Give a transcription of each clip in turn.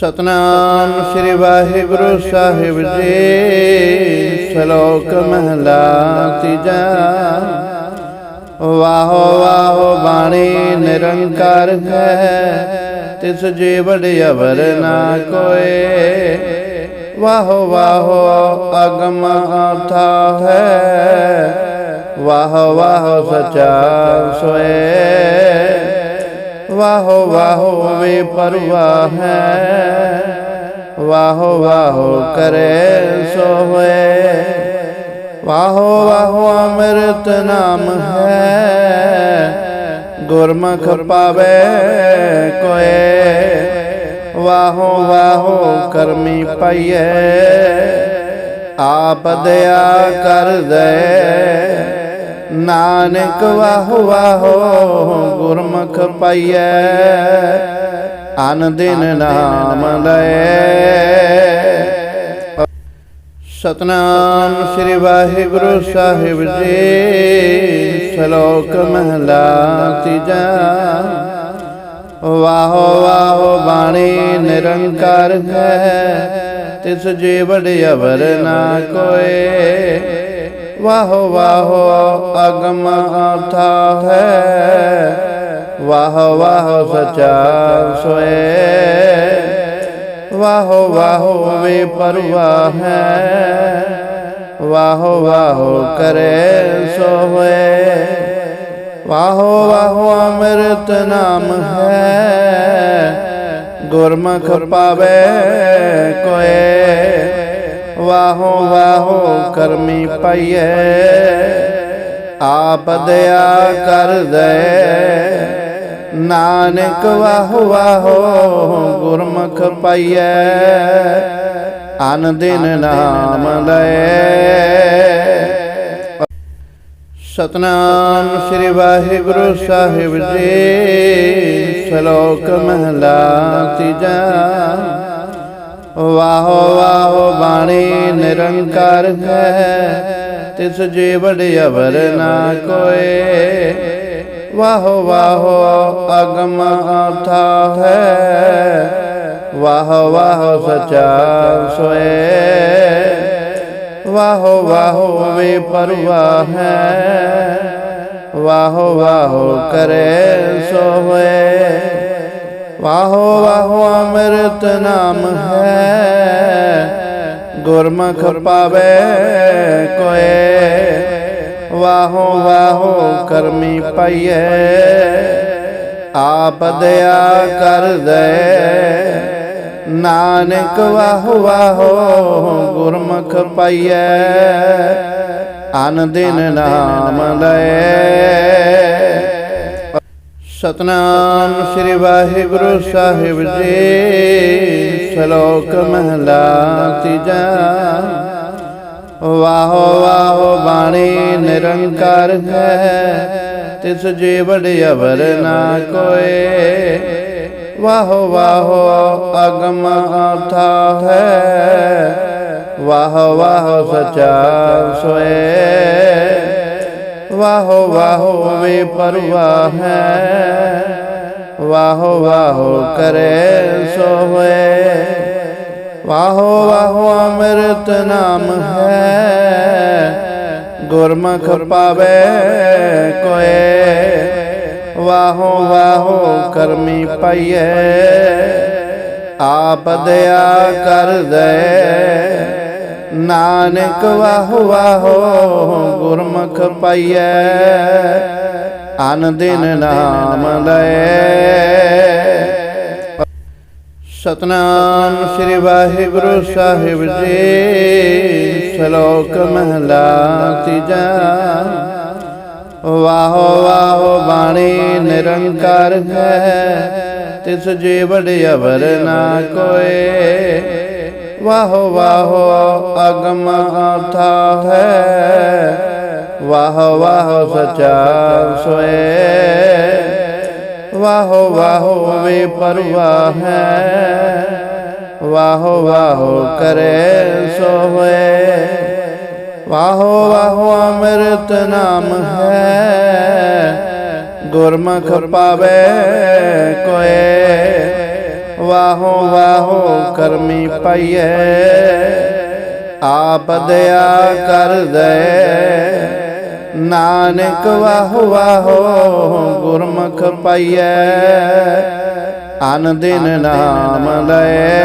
ਸਤਨਾਮ ਸ੍ਰੀ ਵਾਹਿਗੁਰੂ ਸਾਹਿਬ ਜੀ। ਸ਼ਲੋਕ ਮਹਲਾ ਤੀਜਾ। ਵਾਹੋ ਵਾਹੋ ਬਾਣੀ ਨਿਰੰਕਾਰ ਹੈ। ਤਿਸ ਜੀ ਵਡ ਅਵਰ ਨਾ ਕੋਏ। ਵਾਹੋ ਵਾਹੋ ਅਗਮ ਆਥਾ ਹੈ। ਵਾਹ, ਵਾਹੋ ਸਚਾ ਸੋਏ। ਵਾਹੋ ਵਾਹੋ ਵੇ ਪਰਵਾ ਹੈ। ਵਾਹੋ ਵਾਹੋ ਕਰੇ ਸੋ ਹੋਏ ਵਾਹੋ ਵਾਹੋ ਅੰਮ੍ਰਿਤ ਨਾਮ ਹੈ। ਗੁਰਮੁਖ ਪਾਵੇ ਕੋਏ। ਵਾਹੋ ਵਾਹੋ ਕਰਮੀ ਪਈਏ। ਆਪ ਦਇਆ ਕਰ ਦੇ। ਨਾਨਕ ਵਾਹੋ ਵਾਹੋ ਗੁਰਮੁਖ ਪਾਈਐ, ਅਨ ਦਿਨ ਨਾਮ ਲਏ। ਸਤਨਾਮ ਸ੍ਰੀ ਵਾਹਿਗੁਰੂ ਸਾਹਿਬ ਜੀ, ਸ਼ਲੋਕ ਮਹਲਾ ਤੀਜਾ। ਵਾਹੋ ਵਾਹੋ ਬਾਣੀ ਨਿਰੰਕਾਰ ਹੈ, ਤਿਸ ਜੀ ਵਡ ਅਵਰ ਨਾ ਕੋਏ। ਵਾਹੋ ਵਾਹੋ, ਅਗਮ ਆਥਾ ਹੈ। ਵਾਹੋ ਵਾਹੋ, ਸਚਾ ਸੋਏ। ਵਾਹੋ ਵਾਹੋ, ਵੇ ਪਰਵਾਹ ਹੈ। ਵਾਹੋ ਵਾਹੋ, ਕਰੇ ਸੋ ਹੋਏ ਵਾਹੋ ਵਾਹੋ, ਅੰਮ੍ਰਿਤ ਨਾਮ ਹੈ। ਗੁਰਮੁਖ ਪਾਵੇ ਕੋਏ। ਵਾਹੋ ਵਾਹੋ, ਕਰਮੀ ਪਾਈਏ ਆਪ ਦਇਆ ਕਰ ਦੇ ਨਾਨਕ ਵਾਹੋ ਵਾਹੋ, ਗੁਰਮੁਖ ਪਾਈਐ। ਅਨ ਦਿਨ ਨਾਮ ਲਏ। ਸਤਨਾਮ ਸ੍ਰੀ ਵਾਹਿਗੁਰੂ ਸਾਹਿਬ ਜੀ। ਸ਼ਲੋਕ ਮਹਲਾ ਤੀਜਾ। ਵਾਹੋ ਵਾਹੋ ਬਾਣੀ ਨਿਰੰਕਾਰ ਹੈ ਤਿਸ ਜੀ ਅਵਰ ਨਾ ਕੋਏ। ਵਾਹੋ ਵਾਹੋ ਅਗਮ ਆਥਾ ਹੈ। ਵਾਹੋ ਵਾਹੋ ਸਚਾ ਸੋਏ। ਵਾਹੋ ਵਾਹੋ ਵੇ ਪਰਵਾ ਹੈ। ਵਾਹੋ ਵਾਹੋ ਕਰੇ ਸੋਏ ਵਾਹੋ ਵਾਹੋ ਅੰਮ੍ਰਿਤ ਨਾਮ ਹੈ। ਗੁਰਮੁਖ ਪਾਵੇ ਕੋਏ। ਵਾਹੋ ਵਾਹੋ ਕਰਮੀ ਪਾਈਏ। ਆਪ ਦਇਆ ਕਰ ਦੇ ਨਾਨਕ ਵਾਹੋ ਵਾਹੋ ਗੁਰਮੁਖ ਪਾਈਐ ਅਨ ਦਿਨ ਨਾਮ ਲਏ। ਸਤਨਾਮ ਸ੍ਰੀ ਵਾਹਿਗੁਰੂ ਸਾਹਿਬ ਜੀ। ਸ਼ਲੋਕ ਮਹਲਾ ਤੀਜਾ। ਵਾਹੋ ਵਾਹੋ ਬਾਣੀ ਨਿਰੰਕਾਰ ਹੈ, ਤਿਸ ਜੀ ਵਡ ਅਵਰ ਨਾ ਕੋਏ। ਵਾਹੋ ਵਾਹੋ ਅਗਮ ਆਥਾ ਹੈ, ਵਾਹ, ਵਾਹੋ ਸਚਾ ਸੋਏ। ਵਾਹੋ ਵਾਹੋ, ਵੇ ਪਰਵਾ ਹੈ। ਵਾਹੋ ਵਾਹੋ, ਕਰੇ ਸੋ ਹੋਏ ਵਾਹੋ ਵਾਹੋ, ਅੰਮ੍ਰਿਤ ਨਾਮ ਹੈ। ਗੁਰਮੁਖ ਪਾਵੇ ਕੋਏ। ਵਾਹੋ ਵਾਹੋ, ਕਰਮੀ ਪਾਈਏ। ਆਪ ਦਇਆ ਕਰ ਦੇ। ਨਾਨਕ ਵਾਹ ਵਾਹੋ ਗੁਰਮੁਖ ਪਾਈਐ, ਅਨ ਦਿਨ ਨਾਮ ਲਏ। ਸਤਨਾਮ ਸ੍ਰੀ ਵਾਹਿਗੁਰੂ ਸਾਹਿਬ ਜੀ, ਸ਼ਲੋਕ ਮਹਲਾ ਤੀਜਾ। ਵਾਹੋ ਵਾਹੋ ਬਾਣੀ ਨਿਰੰਕਾਰ ਹੈ, ਤਿਸ ਜੀ ਅਵਰ ਨਾ ਕੋਏ। ਵਾਹੋ ਵਾਹੋ ਅਗਮ ਆਥਾ ਹੈ। ਵਾਹੋ ਵਾਹੋ ਸਚਾ ਸੋਏ। ਵਾਹੋ ਵਾਹੋ ਵੇ ਪਰਵਾਹ ਹੈ। ਵਾਹੋ ਵਾਹੋ ਕਰੇ ਸੋ ਵਾਹੋ ਵਾਹੋ ਅੰਮ੍ਰਿਤ ਨਾਮ ਹੈ। ਗੁਰਮੁਖ ਪਾਵੇ ਕੋਏ। ਵਾਹੋ ਵਾਹੋ, ਕਰਮੀ ਪਈਐ। ਆਪ ਦਇਆ ਕਰ ਦੇ ਨਾਨਕ ਵਾਹੋ ਵਾਹੋ, ਗੁਰਮੁਖ ਪਈਐ। ਅਨ ਦਿਨ ਨਾਮ ਲਏ।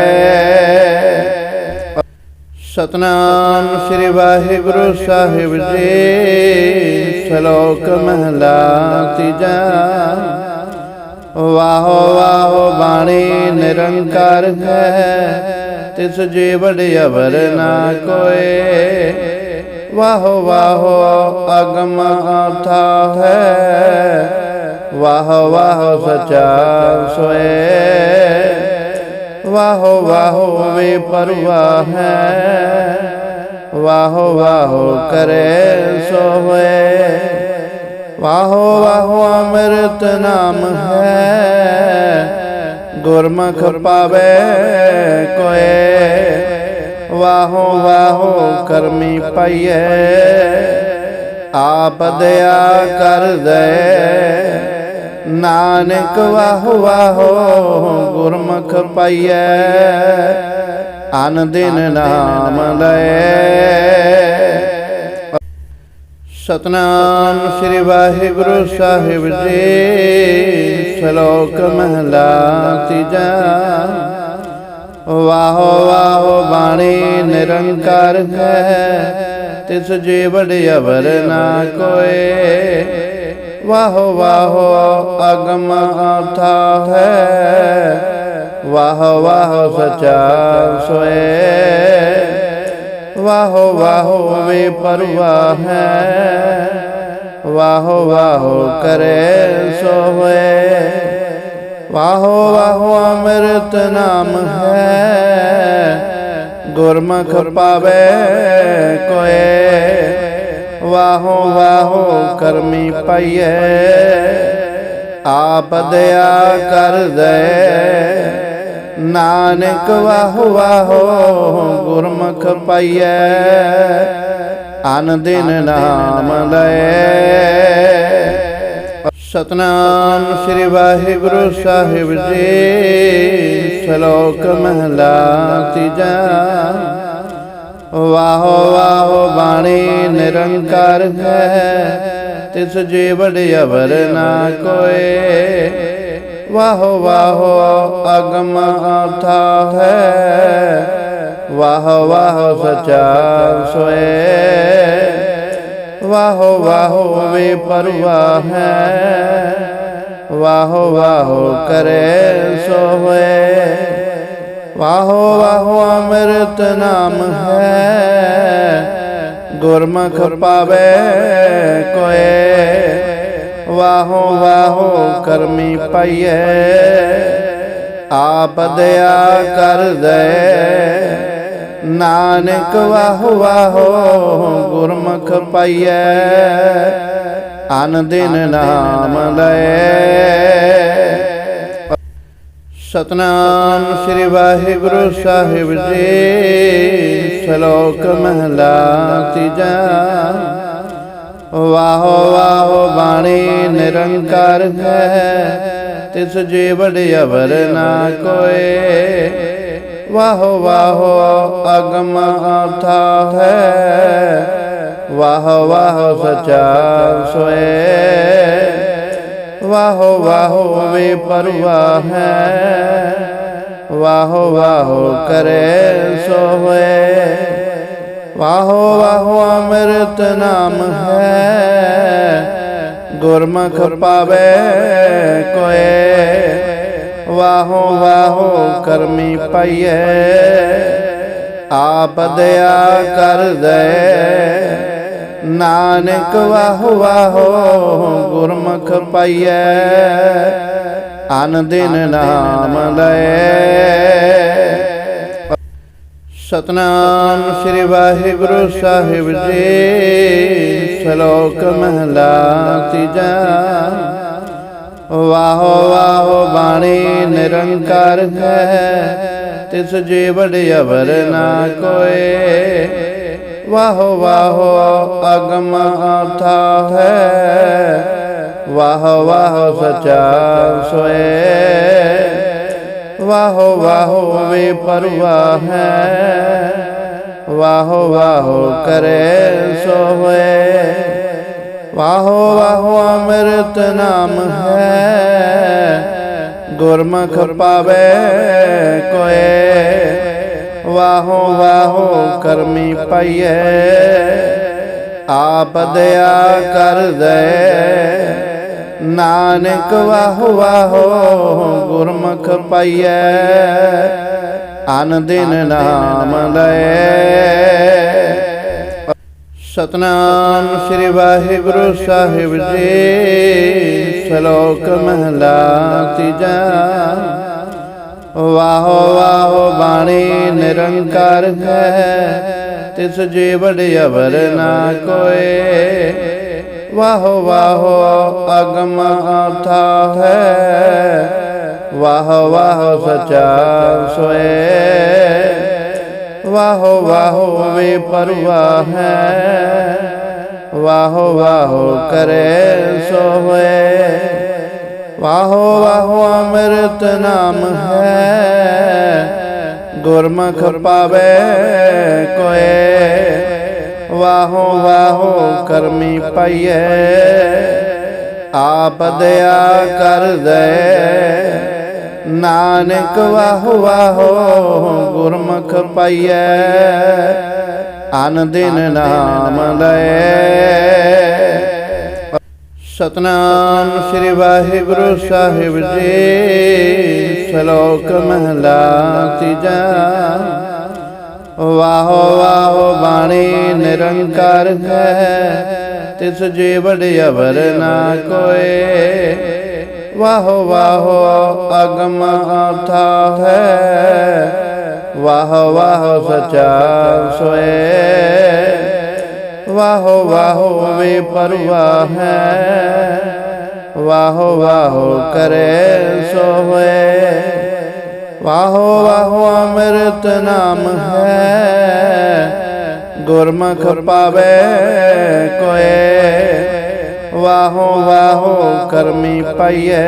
ਸਤਨਾਮ ਸ੍ਰੀ ਵਾਹਿਗੁਰੂ ਸਾਹਿਬ ਜੀ। ਸ਼ਲੋਕ ਮਹਲਾ ਤੀਜਾ। ਵਾਹੋ ਵਾਹੋ ਬਾਣੀ ਨਿਰੰਕਾਰ ਹੈ। ਤਿਸ ਜੀ ਵਡਿਆਵਰ ਨਾ ਕੋਏ। ਵਾਹੋ ਵਾਹੋ ਅਗਮ ਆਥਾ ਹੈ। ਵਾਹੋ ਵਾਹੋ ਸਚਾ ਸੋਏ। ਵਾਹੋ ਵਾਹੋ ਵੇ ਪਰਵਾ ਹੈ। ਵਾਹੋ ਵਾਹੋ ਕਰੇ ਸੋ ਵਾਹੋ ਵਾਹੋ ਅੰਮ੍ਰਿਤ ਨਾਮ ਹੈ। ਗੁਰਮੁਖ ਪਾਵੇ ਕੋਏ। ਵਾਹੋ ਵਾਹੋ ਕਰਮੀ ਪਈਏ ਆਪ ਦਇਆ ਕਰ ਦੇ। ਨਾਨਕ ਵਾਹੋ ਵਾਹੋ ਗੁਰਮੁਖ ਪਾਈਐ। ਅਨ ਦਿਨ ਨਾਮ ਲਏ। ਸਤਨਾਮ ਸ੍ਰੀ ਵਾਹਿਗੁਰੂ ਸਾਹਿਬ ਜੀ। ਸ਼ਲੋਕ ਮਹਲਾ ਤੀਜਾ। ਵਾਹੋ ਵਾਹੋ ਬਾਣੀ ਨਿਰੰਕਾਰ ਹੈ, ਤਿਸ ਜੀ ਵਡਿਆਵਰ ਨਾ ਕੋਏ। ਵਾਹੋ ਵਾਹੋ ਅਗਮ ਆਥਾ ਹੈ, ਵਾਹ, ਵਾਹੋ ਸਚਾ ਸੋਏ। ਵਾਹੋ ਵਾਹੋ ਵੇ ਪਰਵਾ ਹੈ। ਵਾਹੋ ਵਾਹੋ, ਕਰੇ ਸੋ ਹੋਏ ਵਾਹੋ ਵਾਹੋ, ਅੰਮ੍ਰਿਤ ਨਾਮ ਹੈ। ਗੁਰਮੁਖ ਪਾਵੇ ਕੋਏ। ਵਾਹੋ ਵਾਹੋ, ਕਰਮੀ ਪਈਏ। ਆਪ ਦਇਆ ਕਰ ਦੇ। ਨਾਨਕ ਵਾਹੋ ਵਾਹੋ ਗੁਰਮੁਖ ਪਾਈਐ ਅਨ ਦਿਨ ਨਾਮ ਲਏ। ਸਤਨਾਮ ਸ੍ਰੀ ਵਾਹਿਗੁਰੂ ਸਾਹਿਬ ਜੀ ਸ਼ਲੋਕ ਮਹਲਾ ਤੀਜਾ। ਵਾਹੋ ਵਾਹੋ ਬਾਣੀ ਨਿਰੰਕਾਰ ਹੈ ਤਿਸ ਜੀ ਵਡਿਆਵਰ ਨਾ ਕੋਏ। ਵਾਹੋ ਵਾਹੋ ਅਗਮ ਆਥਾ ਹੈ। ਵਾਹੋ ਵਾਹੋ ਸਚਾ ਸੋਏ। ਵਾਹੋ ਵਾਹੋ ਵੇ ਪਰਵਾ ਹੈ। ਵਾਹੋ ਵਾਹੋ ਕਰੇ ਸੋ ਹੋਏ ਵਾਹੋ ਵਾਹੋ ਅੰਮ੍ਰਿਤ ਨਾਮ ਹੈ। ਗੁਰਮੁਖ ਪਾਵੇ ਕੋਏ। ਵਾਹੋ ਵਾਹੋ ਕਰਮੀ ਪਈਏ ਆਪ ਦਇਆ ਕਰ ਦੇ ਨਾਨਕ ਵਾਹੋ ਵਾਹੋ ਗੁਰਮੁਖ ਪਾਈਐ ਅਨ ਦਿਨ ਨਾਮ ਲਏ। ਸਤਨਾਮ ਸ੍ਰੀ ਵਾਹਿਗੁਰੂ ਸਾਹਿਬ ਜੀ, ਸ਼ਲੋਕ ਮਹਲਾ ਤੀਜਾ। ਵਾਹੋ ਵਾਹੋ ਬਾਣੀ ਨਿਰੰਕਾਰ ਹੈ। ਤਿਸ ਜੀ ਵਡਿਆਵਰ ਨਾ ਕੋਏ। ਵਾਹੋ ਵਾਹੋ ਅਗਮ ਆਥਾ ਹੈ। ਵਾਹੋ ਵਾਹੋ ਸਚਾ ਸੋਏ। ਵਾਹੋ ਵਾਹੋ ਵੇ ਪਰਵਾ ਹੈ। ਵਾਹੋ ਵਾਹੋ ਕਰੇ ਸੋ ਵਾਹੋ ਵਾਹੋ, ਅੰਮ੍ਰਿਤ ਨਾਮ ਹੈ। ਗੁਰਮੁਖ ਪਾਵੇ ਕੋਏ। ਵਾਹੋ ਵਾਹੋ, ਕਰਮੀ ਪਈਏ। ਆਪ ਦਇਆ ਕਰ ਦੇ। ਨਾਨਕ ਵਾਹ, ਵਾਹੋ, ਗੁਰਮੁਖ ਪਾਈਐ ਅਨ ਦਿਨ ਨਾਮ ਲਏ। ਸਤਨਾਮ ਸ੍ਰੀ ਵਾਹਿਗੁਰੂ ਸਾਹਿਬ ਜੀ। ਸ਼ਲੋਕ ਮਹਲਾ ਤੀਜਾ ਵਾਹੋ ਵਾਹੋ ਬਾਣੀ ਨਿਰੰਕਾਰ ਹੈ। ਤਿਸ ਜੀ ਵਡਿਆਵਰ ਨਾ ਕੋਏ। ਵਾਹੋ ਵਾਹੋ ਅਗਮ ਆਥਾ ਹੈ। ਵਾਹ ਵਾਹ ਸਚਾ ਸੋਏ। ਵਾਹੋ ਵਾਹੋ, ਵੇ ਪਰਵਾ ਹੈ। ਵਾਹੋ ਵਾਹੋ ਕਰੇ ਸੋ ਹੋਏ ਵਾਹੋ ਵਾਹੋ ਅੰਮ੍ਰਿਤ ਨਾਮ ਹੈ। ਗੁਰਮੁਖ ਪਾਵੇ ਕੋਏ। ਵਾਹੋ ਵਾਹੋ ਕਰਮੀ ਪਈਏ। ਆਪ ਦਇਆ ਕਰ ਦੇ। ਨਾਨਕ ਵਾਹੋ ਵਾਹੋ ਗੁਰਮੁਖ ਪਾਈਐ। ਅਨ ਦਿਨ ਨਾਮ ਲਏ। ਸਤਨਾਮ ਸ੍ਰੀ ਵਾਹਿਗੁਰੂ ਸਾਹਿਬ ਜੀ, ਸ਼ਲੋਕ ਮਹਲਾ ਤੀਜਾ। ਵਾਹੋ ਵਾਹੋ ਬਾਣੀ ਨਿਰੰਕਾਰ ਹੈ, ਤਿਸ ਜੀ ਵਡ ਅਵਰ ਨਾ ਕੋਏ। ਵਾਹੋ ਵਾਹੋ, ਅਗਮ ਆਥਾ ਹੈ। ਵਾਹੋ ਵਾਹੋ, ਸਚਾ ਸੋਏ। ਵਾਹੋ ਵਾਹੋ, ਵੇ ਪਰਵਾਹ ਹੈ। ਵਾਹੋ ਵਾਹੋ, ਕਰੇ ਸੋ ਹੋਏ ਵਾਹੋ ਵਾਹੋ, ਅੰਮ੍ਰਿਤ ਨਾਮ ਹੈ। ਗੁਰਮੁਖ ਵਾਹੋ ਵਾਹੋ ਕਰਮੀ ਪਈਏ ਆਪ ਦਇਆ ਕਰ ਦੇ। ਨਾਨਕ ਵਾਹੋ ਵਾਹੋ ਗੁਰਮੁਖ ਪਾਈਐ। ਅਨ ਦਿਨ ਨਾਮ ਲਏ ਸਤਨਾਮ ਸ੍ਰੀ ਵਾਹਿਗੁਰੂ ਸਾਹਿਬ ਜੀ, ਸ਼ਲੋਕ ਮਹਲਾ ਤੀਜਾ। ਵਾਹੋ ਵਾਹੋ ਬਾਣੀ ਨਿਰੰਕਾਰ ਹੈ। ਤਿਸ ਜੀ ਵਡ ਅਵਰ ਨਾ ਕੋਏ। ਵਾਹੋ ਵਾਹੋ ਅਗਮ ਆਥਾ ਹੈ। ਵਾਹੋ ਵਾਹੋ ਸਚਾ ਸੋਏ। ਵਾਹੋ ਵਾਹੋ ਵੇ ਪਰਵਾਹ ਹੈ। ਵਾਹੋ ਵਾਹੋ ਕਰੇ ਸੋ ਵਾਹੋ ਵਾਹੋ ਅੰਮ੍ਰਿਤ ਨਾਮ ਹੈ। ਗੁਰਮੁਖ ਪਾਵੇ ਕੋਏ। ਵਾਹੋ ਵਾਹੋ ਕਰਮੀ ਪਈਏ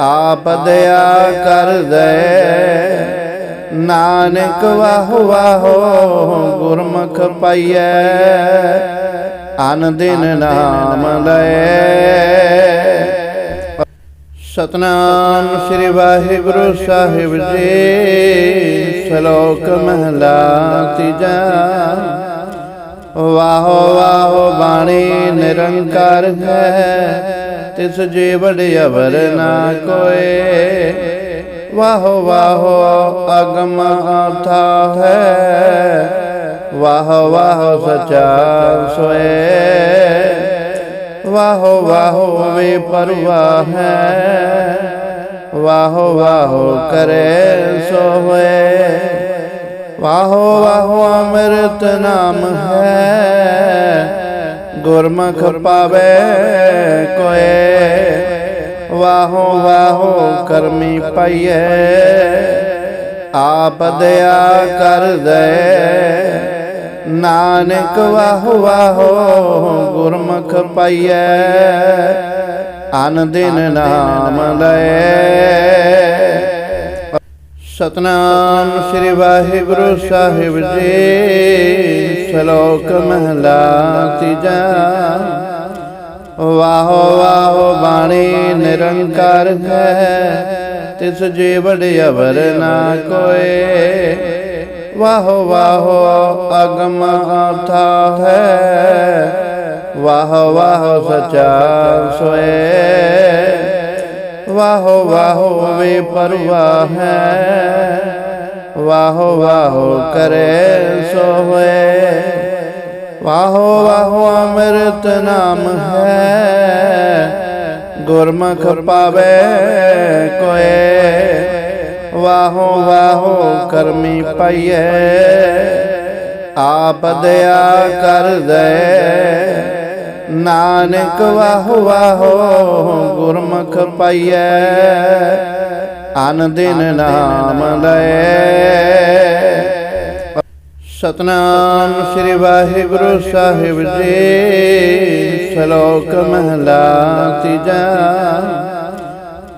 ਆਪ ਦਇਆ ਕਰ ਦੇ। ਨਾਨਕ ਵਾਹੋ ਵਾਹੋ ਗੁਰਮੁਖ ਪਾਈਐ। ਅਨ ਦਿਨ ਨਾਮ ਲਏ। ਸਤਨਾਮ ਸ੍ਰੀ ਵਾਹਿਗੁਰੂ ਸਾਹਿਬ ਜੀ, ਸ਼ਲੋਕ ਮਹਲਾ ਤੀਜਾ। ਵਾਹੋ ਵਾਹੋ, ਬਾਣੀ ਨਿਰੰਕਾਰ ਹੈ, ਤਿਸ ਜੀ ਅਵਰ ਨਾ ਕੋਏ। ਵਾਹੋ ਵਾਹੋ, ਅਗਮ ਆਥਾ ਹੈ, ਵਾਹ, ਵਾਹੋ ਸਚਾ ਸੋਏ। ਵਾਹੋ ਵਾਹੋ, ਵੇ ਪਰਵਾ ਹੈ। ਵਾਹੋ ਵਾਹੋ ਕਰੇ ਸੋ ਹੋਏ ਵਾਹੋ ਵਾਹੋ ਅੰਮ੍ਰਿਤ ਨਾਮ ਹੈ। ਗੁਰਮੁਖ ਪਾਵੇ ਕੋਏ। ਵਾਹੋ ਵਾਹੋ ਕਰਮੀ ਪਈਏ। ਆਪ ਦਇਆ ਕਰ ਦੇ। ਨਾਨਕ ਵਾਹੋ ਵਾਹੋ ਗੁਰਮੁਖ ਪਾਈਐ ਅਨ ਦਿਨ ਨਾਮ ਲਏ। ਸਤਨਾਮ ਸ੍ਰੀ ਵਾਹਿਗੁਰੂ ਸਾਹਿਬ ਜੀ ਸ਼ਲੋਕ ਮਹਲਾ ਤੀਜਾ। ਵਾਹੋ ਵਾਹੋ ਬਾਣੀ ਨਿਰੰਕਾਰ ਹੈ ਤਿਸ ਜੀ ਵਡ ਅਵਰ ਨਾ ਕੋਏ। ਵਾਹ, ਵਾਹੋ ਅਗਮ ਆਥਾ ਹੈ। ਵਾਹ ਵਾਹ, ਸਚਾ ਸੋਏ। ਵਾਹ ਵਾਹ, ਵੇ ਪਰਵਾਹ ਹੈ। ਵਾਹ, ਵਾਹੋ, ਕਰੇ ਸੋਏ ਵਾਹੋ ਵਾਹੋ, ਅੰਮ੍ਰਿਤ ਨਾਮ ਹੈ। ਗੁਰਮੁਖ ਪਾਵੇ ਕੋਏ। ਵਾਹੋ ਵਾਹੋ ਕਰਮੀ ਪਈਏ ਆਪ ਦਇਆ ਕਰ ਦੇ। ਨਾਨਕ ਵਾਹੋ ਵਾਹੋ ਗੁਰਮੁਖ ਪਾਈਐ ਅਨ ਦਿਨ ਨਾਮ ਲਏ। ਸਤਨਾਮ ਸ੍ਰੀ ਵਾਹਿਗੁਰੂ ਸਾਹਿਬ ਜੀ, ਸ਼ਲੋਕ ਮਹਲਾ ਤੀਜਾ।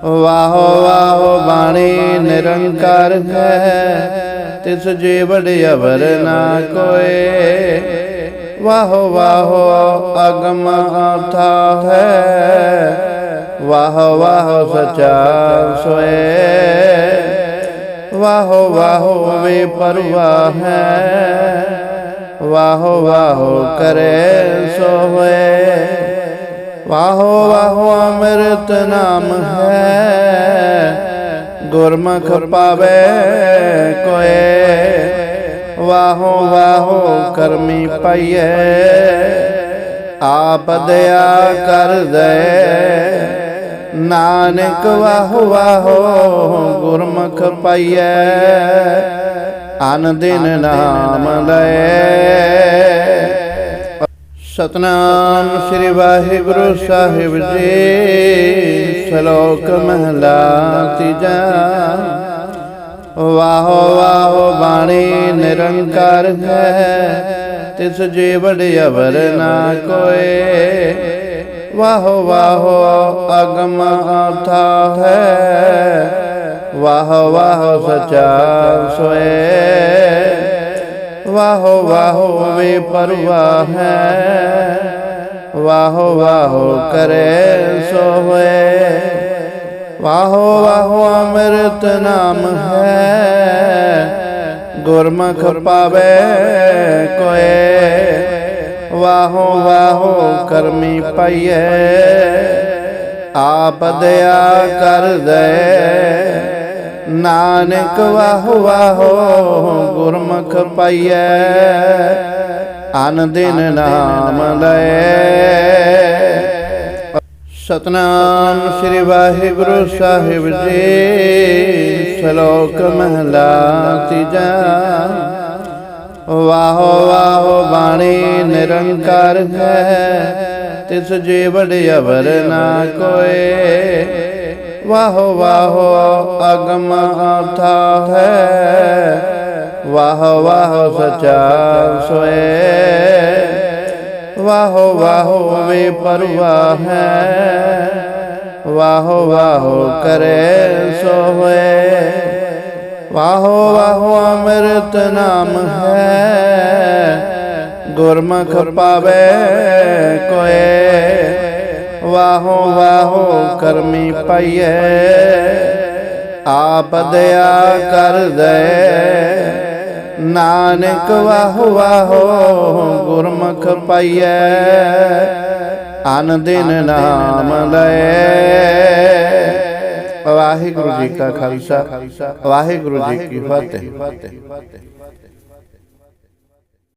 ਵਾਹੋ ਵਾਹੋ ਬਾਣੀ ਨਿਰੰਕਾਰ ਹੈ। ਤਿਸ ਜੀ ਵਡਿ ਅਵਰ ਨਾ ਕੋਏ। ਵਾਹੋ ਵਾਹੋ ਅਗਮ ਆਥਾ ਹੈ। ਵਾਹੋ ਵਾਹੋ ਸਚਾ ਸੋਏ। ਵਾਹੋ ਵਾਹੋ ਵੇ ਪਰਵਾਹ ਹੈ। ਵਾਹੋ ਵਾਹੋ ਕਰੇ ਸੋ ਵਾਹੋ ਵਾਹੋ ਅੰਮ੍ਰਿਤ ਨਾਮ ਹੈ। ਗੁਰਮੁਖ ਪਾਵੇ ਕੋਏ। ਵਾਹੋ ਵਾਹੋ ਕਰਮੀ ਪਈਏ ਆਪ ਦਇਆ ਕਰ ਦੇ। ਨਾਨਕ ਵਾਹੋ ਵਾਹੋ ਗੁਰਮੁਖ ਪਾਈਏ ਅਨ ਦਿਨ ਨਾਮ ਲਏ। ਸਤਨਾਮ ਸ੍ਰੀ ਵਾਹਿਗੁਰੂ ਸਾਹਿਬ ਜੀ। ਸ਼ਲੋਕ ਮਹਲਾ ਤੀਜਾ। ਵਾਹੋ ਵਾਹੋ ਬਾਣੀ ਨਿਰੰਕਾਰ ਹੈ। ਤਿਸ ਜੀ ਵਡਿ ਅਵਰ ਨਾ ਕੋਏ। ਵਾਹੋ ਵਾਹੋ ਅਗਮ ਆਥਾ ਹੈ। ਵਾਹ, ਵਾਹੋ ਸਚਾ ਸੋਏ। ਵਾਹੋ ਵਾਹੋ, ਵੇ ਪਰਵਾ ਹੈ। ਵਾਹੋ ਵਾਹੋ, ਕਰੇ ਸੋ ਹੋਏ ਵਾਹੋ ਵਾਹੋ, ਅੰਮ੍ਰਿਤ ਨਾਮ ਹੈ। ਗੁਰਮੁਖ ਪਾਵੇ ਕੋਏ। ਵਾਹੋ ਵਾਹੋ, ਕਰਮੀ ਪਈਏ। ਆਪ ਦਇਆ ਕਰ ਦੇ। ਨਾਨਕ ਵਾਹੋ ਵਾਹੋ ਗੁਰਮੁਖ ਪਾਈਐ। ਅਨ ਦਿਨ ਨਾਮ ਲਏ। ਸਤਨਾਮ ਸ੍ਰੀ ਵਾਹਿਗੁਰੂ ਸਾਹਿਬ ਜੀ ਸ਼ਲੋਕ ਮਹਲਾ ਤੀਜਾ। ਵਾਹੋ ਵਾਹੋ ਬਾਣੀ ਨਿਰੰਕਾਰ ਹੈ ਤਿਸ ਜੀ ਵਡਿ ਅਵਰ ਨਾ ਕੋਏ। ਵਾਹ ਵਾਹੋ ਅਗਮ ਆਥਾ ਹੈ। ਵਾਹ ਵਾਹ ਸਚਾ ਸੋਏ। ਵਾਹ ਵਾਹੋ ਵੇ ਪਰਵਾ ਹੈ। ਵਾਹ ਵਾਹੋ ਕਰੇ ਸੋ ਵਾਹ ਵਾਹ ਅੰਮ੍ਰਿਤ ਨਾਮ ਹੈ। ਗੁਰਮੁਖ ਪਾਵੇ ਕੋਏ। ਵਾਹੋ ਵਾਹੋ ਕਰਮੀ ਪਈਏ ਆਪ ਦਇਆ ਕਰ ਦੇ ਨਾਨਕ ਵਾਹੋ ਵਾਹੋ ਗੁਰਮੁਖ ਪਾਈਐ। ਅਨ ਦਿਨ ਨਾਮ ਲਏ। ਵਾਹਿਗੁਰੂ ਜੀ ਕਾ ਖਾਲਸਾ। ਵਾਹਿਗੁਰੂ ਜੀ ਕੀ ਫਤਿਹ।